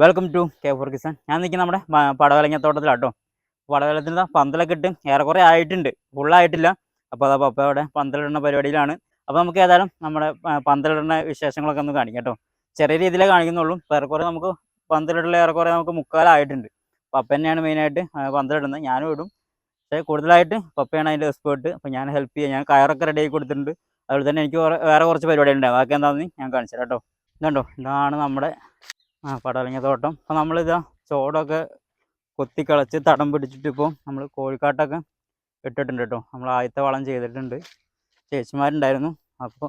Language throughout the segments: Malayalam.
Welcome to K four Kisan ഞാൻ നിൽക്കുന്ന നമ്മുടെ പടവലങ്ങത്തോട്ടത്തിലാട്ടോ പടവലത്തിന് പന്തലൊക്കെ ഇട്ട് ഏറെക്കുറെ ആയിട്ടുണ്ട്. ഫുള്ളായിട്ടില്ല അപ്പോൾ അതാ പപ്പ അവിടെ പന്തലിടുന്ന പരിപാടിയിലാണ്. അപ്പോൾ നമുക്ക് ഏതായാലും നമ്മുടെ പന്തലിടുന്ന വിശേഷങ്ങളൊക്കെ ഒന്ന് കാണിക്കാം കേട്ടോ. ചെറിയ രീതിയിലേ കാണിക്കുന്നുള്ളൂ. അപ്പോൾ ഏറെക്കുറെ നമുക്ക് പന്തലിടൽ ഏറെക്കുറെ നമുക്ക് മുക്കാലായിട്ടുണ്ട്. പപ്പ തന്നെയാണ് മെയിനായിട്ട് പന്തലിടുന്നത്. ഞാനും ഇടും. പക്ഷേ കൂടുതലായിട്ട് പപ്പയാണ് അതിന്റെ എക്സ്പേർട്ട് അപ്പോൾ ഞാൻ ഹെൽപ്പ് ചെയ്യാം. ഞാൻ കയറൊക്കെ റെഡി ആക്കി കൊടുത്തിട്ടുണ്ട്. അതുപോലെ തന്നെ എനിക്ക് വേറെ കുറച്ച് പരിപാടി പരിപാടികളുണ്ട്. അതൊക്കെ എന്താണെന്ന് ഞാൻ കാണിച്ചു കേട്ടോ. ഇതുണ്ടോ? ഇതാണ് നമ്മുടെ ആ പടവലങ്ങ തോട്ടം. അപ്പോൾ നമ്മളിതാ ചോടൊക്കെ കൊത്തിക്കളച്ച് തടം പിടിച്ചിട്ട് ഇപ്പോൾ നമ്മൾ കോഴിക്കാട്ടൊക്കെ ഇട്ടിട്ടുണ്ട് കേട്ടോ. നമ്മൾ ആദ്യത്തെ വളം ചെയ്തിട്ടുണ്ട്. ചേച്ചിമാരുണ്ടായിരുന്നു. അപ്പോൾ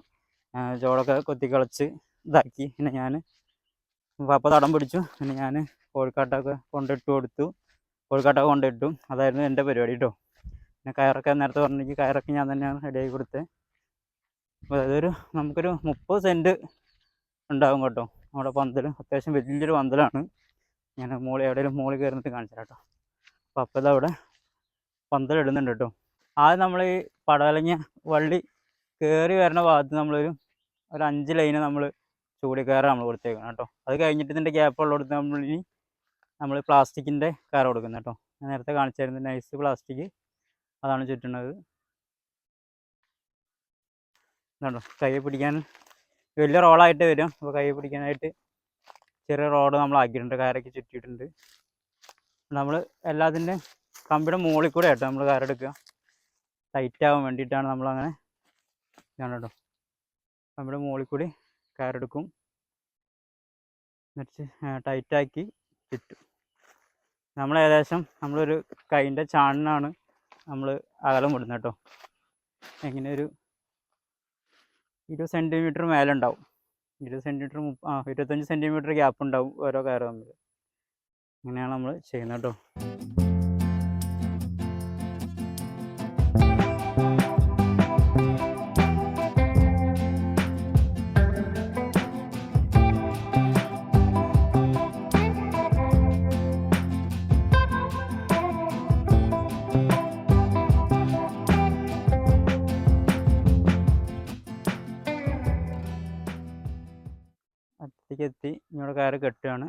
ചോടൊക്കെ കൊത്തിക്കളച്ച് ഇതാക്കി. പിന്നെ ഞാൻ അപ്പോൾ തടം പിടിച്ചു. പിന്നെ ഞാൻ കോഴിക്കാട്ടൊക്കെ കൊണ്ടിട്ട് കൊടുത്തു. കോഴിക്കാട്ടൊക്കെ കൊണ്ടിട്ടു. അതായിരുന്നു എന്റെ പരിപാടി കേട്ടോ. പിന്നെ കയറൊക്കെ നേരത്തെ പറഞ്ഞെങ്കിൽ കയറൊക്കെ ഞാൻ തന്നെയാണ് റെഡിയാക്കി കൊടുത്തത് അപ്പോൾ അതൊരു നമുക്കൊരു മുപ്പത് സെന്റ് ഉണ്ടാകും കേട്ടോ. നമ്മുടെ പന്തൽ അത്യാവശ്യം വലിയൊരു പന്തലാണ്. ഞാൻ മോളി എവിടെയെങ്കിലും മോളിൽ കയറിയിട്ട് കാണിച്ചു കേട്ടോ. അപ്പോൾ അപ്പോൾ ഇതവിടെ പന്തൽ ഇടുന്നുണ്ട് കേട്ടോ. ആദ്യം നമ്മൾ ഈ പടവലങ്ങ വള്ളി കയറി വരുന്ന ഭാഗത്ത് നമ്മളൊരു ഒരു അഞ്ച് ലൈന് നമ്മൾ ചൂടി കയറാൻ നമ്മൾ കൊടുത്തേക്കണം കേട്ടോ. അത് കഴിഞ്ഞിട്ട് ഇതിന്റെ ഗ്യാപ്പ് കൊടുത്ത് നമ്മൾ ഇനി നമ്മൾ പ്ലാസ്റ്റിക്കിന്റെ കയർ കൊടുക്കുന്നത് കേട്ടോ. ഞാൻ നേരത്തെ കാണിച്ചായിരുന്നു നൈസ് പ്ലാസ്റ്റിക് അതാണ് ചുറ്റുന്നത്. കണ്ടോ കൈ പിടിക്കാൻ വലിയ റോളായിട്ട് വരും. അപ്പോൾ കൈ പിടിക്കാനായിട്ട് ചെറിയ റോഡ് നമ്മൾ ആക്കിയിട്ടുണ്ട് കയറൊക്കെ ചുറ്റിയിട്ടുണ്ട്. നമ്മൾ എല്ലാത്തിന്റെ കമ്പിയുടെ മുകളിൽ കൂടെ ആയിട്ട് നമ്മൾ കയറെടുക്കുക ടൈറ്റ് ആവാൻ വേണ്ടിയിട്ടാണ് നമ്മളങ്ങനെ കേട്ടോ കമ്പിയുടെ മുകളിൽ കൂടി കയറെടുക്കും എന്നിട്ട് ടൈറ്റാക്കി ചുറ്റും. നമ്മൾ ഏകദേശം നമ്മളൊരു കൈന്റെ ചാണിനാണ് നമ്മൾ അകലം വിടുന്നത് കേട്ടോ. എങ്ങനെ ഒരു ഇരുപത് സെന്റിമീറ്റർ മേലെ ഉണ്ടാവും ഇരുപത് സെന്റിമീറ്റർ മുപ്പ ആ ഇരുപത്തഞ്ച് സെന്റിമീറ്റർ ഗ്യാപ്പ് ഉണ്ടാവും ഓരോ കയർ തമ്മിൽ അങ്ങനെയാണ് നമ്മൾ ചെയ്യുന്നത് കേട്ടോ അറ്റത്തേക്ക് എത്തി ഇങ്ങോട്ട് കയറി കെട്ടുകയാണ്.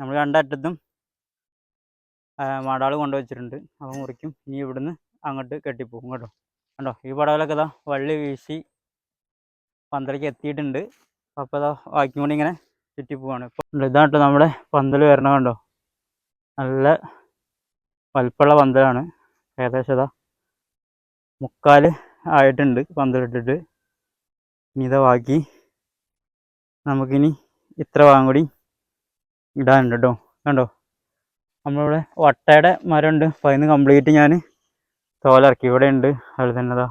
നമ്മൾ രണ്ടറ്റത്തും മാടാൾ കൊണ്ടുവച്ചിട്ടുണ്ട്. അപ്പോൾ മുറിക്കും. ഇനി ഇവിടുന്ന് അങ്ങോട്ട് കെട്ടിപ്പോകും കേട്ടോ. കണ്ടോ? ഈ പടവിലൊക്കെ ഇതാ വള്ളി വീശി പന്തലേക്ക് എത്തിയിട്ടുണ്ട്. അപ്പോൾ ഇതാ വാക്കി കൊണ്ട് ഇങ്ങനെ ചുറ്റിപ്പോവാണ്. ഇപ്പോൾ ഇതാണ് കേട്ടോ നമ്മുടെ പന്തൽ വരണ കണ്ടോ? നല്ല വലുപ്പമുള്ള പന്തലാണ്. ഏകദേശം ഇതാ മുക്കാൽ ആയിട്ടുണ്ട് പന്തലിട്ടിട്ട്. ഇനി ഇതാ ബാക്കി നമുക്കിനി ഇത്ര ഭാഗം കൂടി ഇടാനുണ്ട് കേട്ടോ കണ്ടോ? നമ്മളിവിടെ വട്ടയുടെ മരമുണ്ട്. അപ്പോൾ അതിന് കംപ്ലീറ്റ് ഞാൻ തോലിറക്കി. ഇവിടെ ഉണ്ട്. അതുപോലെ തന്നെ അതാ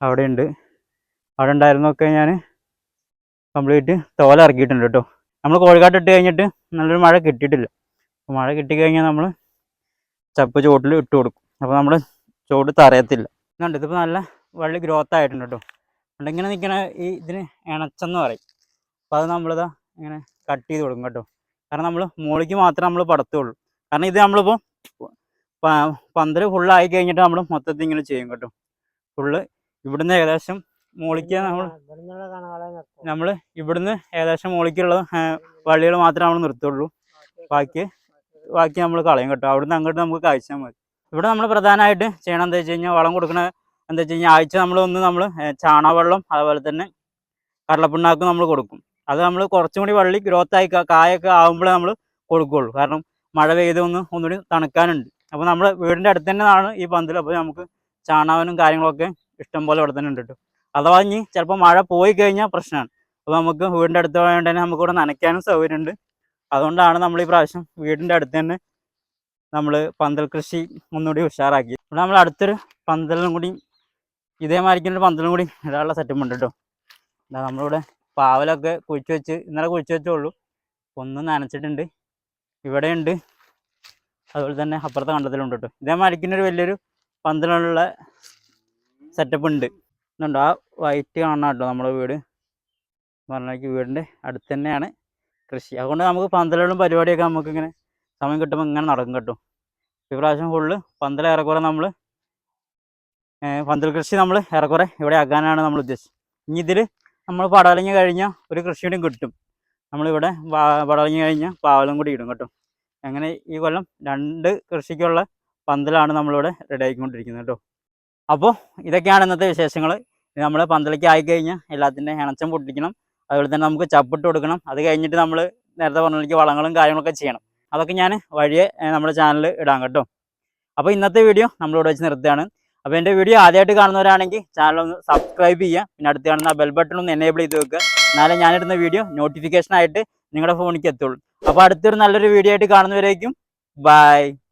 അവിടെ ഉണ്ട്. അവിടെ ഉണ്ടായിരുന്നൊക്കെ ഞാൻ കംപ്ലീറ്റ് തോലിറക്കിയിട്ടുണ്ട് കേട്ടോ നമ്മൾ കോഴിക്കാട്ട് ഇട്ട് കഴിഞ്ഞിട്ട് നല്ലൊരു മഴ കിട്ടിയിട്ടില്ല. അപ്പോൾ മഴ കിട്ടിക്കഴിഞ്ഞാൽ നമ്മൾ ചപ്പ് ചുവട്ടിൽ ഇട്ട് കൊടുക്കും. അപ്പോൾ നമ്മൾ ചുവട് തറയത്തില്ല. എന്നുണ്ട് ഇതിപ്പോൾ നല്ല വള്ളി ഗ്രോത്ത് ആയിട്ടുണ്ട് കേട്ടോ ഇങ്ങനെ നിൽക്കണ ഈ ഇതിന് ഇണച്ചെന്ന് പറയും. അപ്പോൾ അത് നമ്മളിതാ ഇങ്ങനെ കട്ട് ചെയ്ത് കൊടുക്കും കേട്ടോ. കാരണം നമ്മൾ മുകളിലേക്ക് മാത്രമേ നമ്മൾ പടത്തുള്ളൂ. കാരണം ഇത് നമ്മളിപ്പോൾ പന്തൽ ഫുള്ളായി കഴിഞ്ഞിട്ട് നമ്മൾ മൊത്തത്തിൽ ഇങ്ങനെ ചെയ്യും കേട്ടോ. ഫുള്ള് ഇവിടുന്ന് ഏകദേശം മുകളിലേക്ക് നമ്മൾ നമ്മൾ ഇവിടുന്ന് ഏകദേശം മുകളിലേക്കുള്ള വള്ളികൾ മാത്രമേ നമ്മൾ നിർത്തുള്ളൂ. ബാക്കി ബാക്കി നമ്മൾ കളയും കേട്ടോ. അവിടുന്ന് അങ്ങോട്ട് നമുക്ക് കാഴ്ച മതി. ഇവിടെ നമ്മൾ പ്രധാനമായിട്ട് ചെയ്യണം എന്താ വെച്ച് കഴിഞ്ഞാൽ വളം കൊടുക്കണ എന്താ വെച്ച് കഴിഞ്ഞാൽ ആഴ്ച നമ്മൾ ഒന്ന് നമ്മൾ ചാണകവെള്ളം അതുപോലെ തന്നെ കടലപ്പിണ്ണാക്കും നമ്മൾ കൊടുക്കും. അത് നമ്മൾ കുറച്ചും കൂടി വള്ളി ഗ്രോത്ത് ആയി കായൊക്കെ ആകുമ്പോഴേ നമ്മൾ കൊടുക്കുകയുള്ളൂ കാരണം മഴ പെയ്ത് ഒന്ന് ഒന്നുകൂടി തണുക്കാനുണ്ട്. അപ്പോൾ നമ്മൾ വീടിന്റെ അടുത്ത് തന്നെയാണ് ഈ പന്തൽ അപ്പോൾ നമുക്ക് ചാണാവനും കാര്യങ്ങളൊക്കെ ഇഷ്ടം പോലെ ഇവിടെ തന്നെ ഉണ്ട് കേട്ടോ അഥവാ ഇനി ചിലപ്പോൾ മഴ പോയി കഴിഞ്ഞാൽ പ്രശ്നമാണ് അപ്പോൾ നമുക്ക് വീടിന്റെ അടുത്ത് പോയതുകൊണ്ട് തന്നെ നമുക്ക് ഇവിടെ നനയ്ക്കാനും സൗകര്യമുണ്ട് അതുകൊണ്ടാണ് നമ്മൾ ഈ പ്രാവശ്യം വീടിന്റെ അടുത്ത് തന്നെ നമ്മൾ പന്തൽ കൃഷി ഒന്നുകൂടി ഉഷാറാക്കി. ഇവിടെ നമ്മൾ അടുത്തൊരു പന്തലും കൂടി ഇതേമാതിരിക്കൊരു പന്തലും കൂടി ഇടാനുള്ള സെറ്റപ്പ് ഉണ്ട് കേട്ടോ നമ്മളിവിടെ പാവലൊക്കെ കുഴിച്ച് വെച്ച് ഇന്നലെ കുഴിച്ച് ഉള്ളൂ ഒന്ന് നനച്ചിട്ടുണ്ട്. ഇവിടെയുണ്ട്. അതുപോലെ തന്നെ അപ്പുറത്തെ കണ്ടത്തിലുണ്ട് കേട്ടോ. ഇതേ ഒരു വലിയൊരു പന്തലുള്ള സെറ്റപ്പ് ഉണ്ട്. എന്നുണ്ട് ആ വൈറ്റ് കാണണം കേട്ടോ നമ്മുടെ വീട്. പറഞ്ഞേക്ക് വീടിന്റെ അടുത്ത് തന്നെയാണ് കൃഷി. അതുകൊണ്ട് നമുക്ക് പന്തലുകളും പരിപാടിയൊക്കെ നമുക്ക് ഇങ്ങനെ സമയം കിട്ടുമ്പോൾ ഇങ്ങനെ നടക്കും കേട്ടോ. ഈ പ്രാവശ്യം ഫുള്ള് പന്തൽ ഏറെക്കുറെ നമ്മൾ പന്തൽ കൃഷി നമ്മൾ ഏറെക്കുറെ ഇവിടെ ആക്കാനാണ് നമ്മൾ ഉദ്ദേശിച്ചത്. ഇനി ഇതിൽ നമ്മൾ പടവലങ്ങ കഴിഞ്ഞാൽ ഒരു കൃഷി കൂടി കിട്ടും. നമ്മളിവിടെ പടവലങ്ങി കഴിഞ്ഞാൽ പാവലും കൂടി ഇടും കേട്ടോ. അങ്ങനെ ഈ കൊല്ലം രണ്ട് കൃഷിക്കുള്ള പന്തലാണ് നമ്മളിവിടെ റെഡി ആയിക്കൊണ്ടിരിക്കുന്നത് കേട്ടോ. അപ്പോൾ ഇതൊക്കെയാണ് ഇന്നത്തെ വിശേഷങ്ങൾ നമ്മൾ പന്തലേക്ക് ആയിക്കഴിഞ്ഞാൽ എല്ലാത്തിന്റെ ഇണച്ചം പൊട്ടിക്കണം. അതുപോലെ തന്നെ നമുക്ക് ചപ്പിട്ട് കൊടുക്കണം. അത് കഴിഞ്ഞിട്ട് നമ്മൾ നേരത്തെ പറഞ്ഞ വളങ്ങളും കാര്യങ്ങളൊക്കെ ചെയ്യണം. അതൊക്കെ ഞാൻ വഴിയെ നമ്മുടെ ചാനലിൽ ഇടാം കേട്ടോ. അപ്പോൾ ഇന്നത്തെ വീഡിയോ നമ്മളിവിടെ വെച്ച് നിർത്തുകയാണ്. അപ്പോൾ എന്റെ വീഡിയോ ആദ്യമായിട്ട് കാണുന്നവരാണെങ്കിൽ ചാനൽ ഒന്ന് സബ്സ്ക്രൈബ് ചെയ്യുക. പിന്നെ അടുത്ത് കാണുന്ന ബെൽ ബട്ടൺ ഒന്ന് എനേബിൾ ചെയ്ത് വെക്കുക. എന്നാലേ ഞാനിടുന്ന വീഡിയോ നോട്ടിഫിക്കേഷൻ ആയിട്ട് നിങ്ങളുടെ ഫോണിലേക്ക് എത്തുള്ളൂ. അപ്പോൾ അടുത്തൊരു നല്ലൊരു വീഡിയോ ആയിട്ട് കാണുന്നവരേക്കും ബൈ